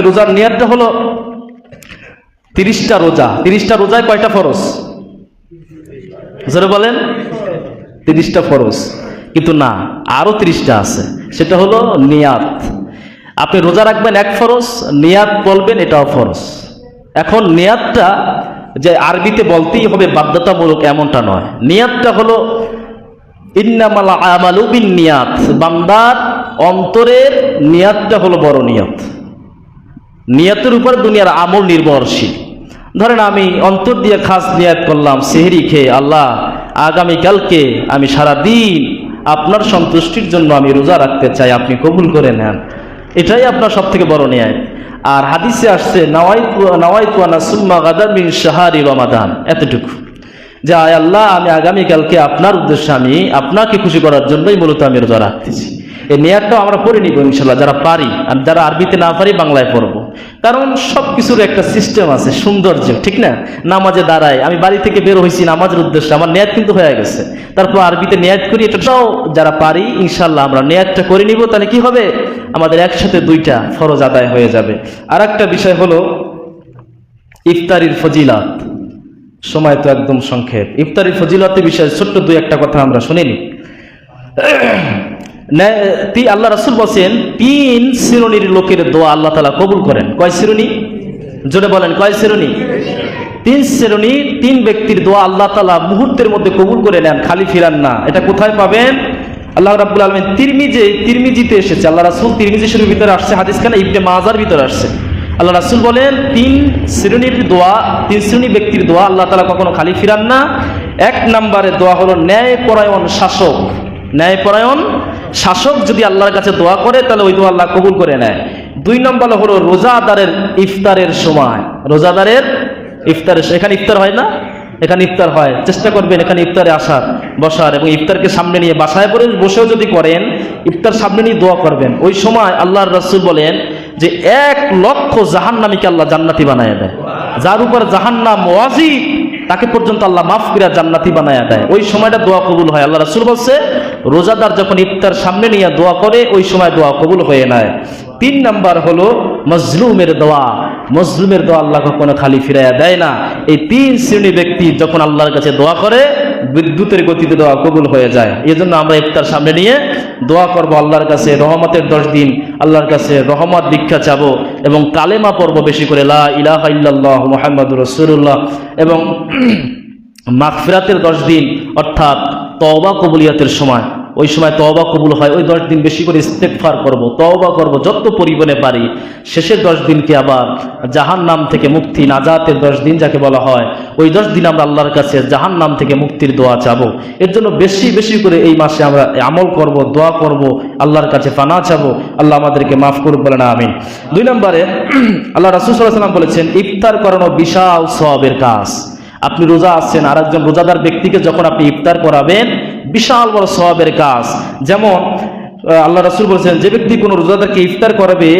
রোজার নিয়াতটা হলো তিরিশটা রোজা। তিরিশটা রোজায় কয়টা জোরে বলেন। তিরিশটা ফরজ। কিন্তু না, আরও তিরিশটা আছে। সেটা হলো নিয়াত। আপনি রোজা রাখবেন এক ফরজ, নিয়াত বলবেন এটাও ফরজ। এখন নিয়াতটা যে আরবিতে বলতেই হবে বাধ্যতামূলক এমনটা নয়। নিয়াতটা হলো ইন্নামাল আমালু বিন নিয়াত। বান্দার অন্তরের নিয়াতটা হলো বড় নিয়াত। নিয়াতের উপর দুনিয়ার আমল নির্ভরশীল। ধরেন আমি অন্তর দিয়ে খাস নিয়াত করলাম, সেহরি খেয়ে, আল্লাহ, আগামীকালকে আমি সারা দিন আপনার সন্তুষ্টির জন্য আমি রোজা রাখতে চাই, আপনি কবুল করে নেন। এটাই আপনার সব থেকে বড় নিয়াত। আর হাদিসে আসছে রমাদান। এতটুকু। যে আয় আল্লাহ, আমি আগামীকালকে আপনার উদ্দেশ্যে আমি আপনাকে খুশি করার জন্যই মূলত আমি রোজা রাখতেছি। এই নেয়ারটাও আমরা পড়ে নিব ইনশাল্লাহ, যারা পারি, আর যারা আরবিতে না পারি, বাংলায় পড়ব। কারণ সব কিছুর একটা সিস্টেম আছে, সৌন্দর্য, ঠিক না? নামাজে দাঁড়ায়, আমি বাড়ি থেকে বের হয়েছি নামাজের উদ্দেশ্যে, আমার নেয়াত কিন্তু হয়ে গেছে। তারপর আরবিতে নেয়াত করি এটাও যারা পারি ইনশাল্লাহ আমরা নেয়াতটা করে নিব, তাহলে কি হবে? আমাদের একসাথে দুইটা ফরজ আদায় হয়ে যাবে। আর একটা বিষয় হলো, ইফতারির ফজিলাত। সময় তো একদম সংক্ষেপ। ইফতারি ফজিলতের বিষয়ে ছোট্ট দুই একটা কথা আমরা শুনিনি। আল্লাহ রাসুল বলছেন, তিন শ্রেণির লোকের দোয়া আল্লাহ তালা কবুল করেন। কয় শ্রেণি? জোরে বলেন, কয় শ্রেণি? তিন শ্রেণি, তিন ব্যক্তির দোয়া আল্লাহ তালা মুহূর্তের মধ্যে কবুল করে নেন, খালি ফিরান না। এটা কোথায় পাবেন? আল্লাহ রাব্বুল আলমিন তিরমিজে, তিরমিজিতে এসেছে। আল্লাহ রাসুল তিরমিজি শরীফের ভিতরে আসছে হাদিস খান ইবনে মাজার ভিতরে আসছে। আল্লাহ রাসুল বলেন, তিন শ্রেণির দোয়া, তিন শ্রেণি ব্যক্তির দোয়া আল্লাহ তালা কখনো খালি ফিরান না। এক নম্বরে দোয়া হলো ন্যায় পরায়ণ শাসক। ন্যায়পরায়ণ শাসক যদি আল্লাহর কাছে দোয়া করে, তাহলে ওই দোয়া আল্লাহ কবুল করে নেয়। দুই নম্বর হলো রোজাদারের ইফতারের সময়। রোজাদারের ইফতারের এখানে ইফতার হয় না? এখানে ইফতার হয়। চেষ্টা করবেন এখানে ইফতারে আসার, বসার এবং ইফতারকে সামনে নিয়ে বাসায় পরে বসেও যদি করেন, ইফতার সামনে নিয়ে দোয়া করবেন। ওই সময় আল্লাহর রসুল বলেন যে, এক লক্ষ জাহান্নামীকে আল্লাহ জান্নাতি বানায় দেয়। যার উপর জাহান্নাম ওয়াজিব। তাকে পর্যন্ত আল্লাহ মাফ করিয়া জান্নাতি বানায় দেয়। ওই সময়টা দোয়া কবুল হয়। আল্লাহ রাসুল বলছে, রোজাদার যখন ইফতার সামনে নিয়ে দোয়া করে, ওই সময় দোয়া কবুল হয়ে নেয়। তিন নাম্বার হলো মজলুমের দোয়া। মজলুমের দোয়া আল্লাহ কখনো খালি ফিরাইয়া দেয় না। এই তিন শ্রেণি ব্যক্তি যখন আল্লাহর কাছে দোয়া করে বিদ্যুতের গতিতে দোয়া কবুল হয়ে যায়। এই জন্য আমরা ইফতার সামনে নিয়ে দোয়া করব আল্লাহর কাছে, রহমতের দশ দিন আল্লাহর কাছে রহমত ভিক্ষা চাবো এবং কালেমা পর্ব বেশি করে, লা ইলাহা ইল্লাল্লাহ রাসূলুল্লাহ এবং মাগফিরাতের দশ দিন, অর্থাৎ তওবা কবুলিয়াতের সময়। ওই সময় তওবা কবুল হয়, ওই দশ দিন বেশি করে ইস্তেকফার করব, তওবা করব যত পরিমাণে পারি। শেষের দশ দিনকে আবার জাহান নাম থেকে মুক্তি, নাজাতের দশ দিন যাকে বলা হয় ওই দশ দিন আমরা আল্লাহর কাছে জাহান নাম থেকে মুক্তির দোয়া চাবো। এর জন্য বেশি বেশি করে এই মাসে আমরা আমল করব, দোয়া করব, আল্লাহর কাছে ফানা চাবো। আল্লাহ আমাদেরকে মাফ করুক বলে না আমিন। দুই নম্বরে, আল্লাহ রাসুল সাল্লাম বলেছেন, ইফতার করানো বিশাল সবের কাজ। আপনি রোজা আছেন আর একজন রোজাদার ব্যক্তিকে যখন আপনি ইফতার করাবেন, বিশাল বড় সবাবের কাজ। যেমন আল্লাহ রসুল বলেছেন, যে ব্যক্তি কোনো রোজাদারকে ইফতার করাবে,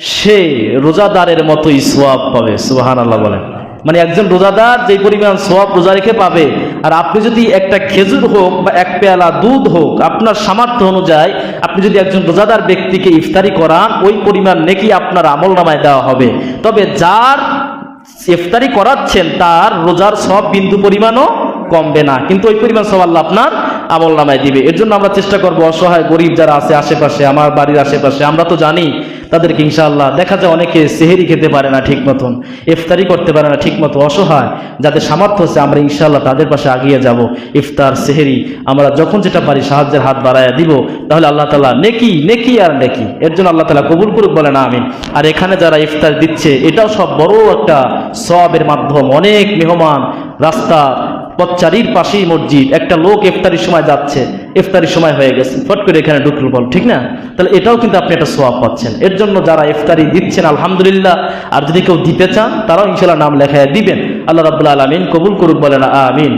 সে রোজাদারের মতোই সোয়াব পাবে। সুবাহান আল্লাহ বলেন। মানে একজন রোজাদার যে পরিমাণ সব রোজা রেখে পাবে, আর আপনি যদি একটা খেজুর হোক বা এক পেয়ালা দুধ হোক, আপনার সামর্থ্য অনুযায়ী আপনি যদি একজন রোজাদার ব্যক্তিকে ইফতারি করান, ওই পরিমাণ নেকি আপনার আমল নামায় দেওয়া হবে। তবে যার ইফতারি করাচ্ছেন, তার রোজার সব বিন্দু পরিমাণও কমবে না। কিন্তু ওই পরিমাণ সব আল্লাহ আপনার আমল নামায় দিবে। এর জন্য আমরা চেষ্টা করব, অসহায় গরিব যারা আছে আশেপাশে, আমার বাড়ির আশেপাশে, আমরা তো জানি তাদেরকে ইনশাআল্লাহ দেখা যায় অনেকে সেহেরি খেতে পারে না ঠিক মতন, ইফতারি করতে পারে না ঠিক মতো, অসহায়। যাদের সামর্থ্য আছে, আমরা ইনশাআল্লাহ তাদের পাশে আগিয়ে যাব। ইফতার, সেহেরি, আমরা যখন যেটা পারি সাহায্যের হাত বাড়ায় দিব। তাহলে আল্লাহ তালা নেকি নেকি আর নেকি। এর জন্য আল্লাহ তালা কবুল করুক বলে না আমি আর এখানে যারা ইফতার দিচ্ছে, এটাও সব বড় একটা সবের মাধ্যম। অনেক মেহমান রাস্তা পথচারীর পাশেই মসজিদ, একটা লোক ইফতারির সময় যাচ্ছে। ইফতারির সময় হয়ে গেছে। ফট করে এখানে ঢুকল বল, ঠিক না? তাহলে এটাও কিন্তু আপনি একটা সোয়াব পাচ্ছেন। এর জন্য যারা ইফতারি দিচ্ছেন, আলহামদুলিল্লাহ, আর যদি কেউ দিতে চান, তারাও ইনশাল্লাহ নাম লেখায় দিবেন। আল্লাহ রাবুল্লাহ আলমিন কবুল করুক, বলেন আমিন।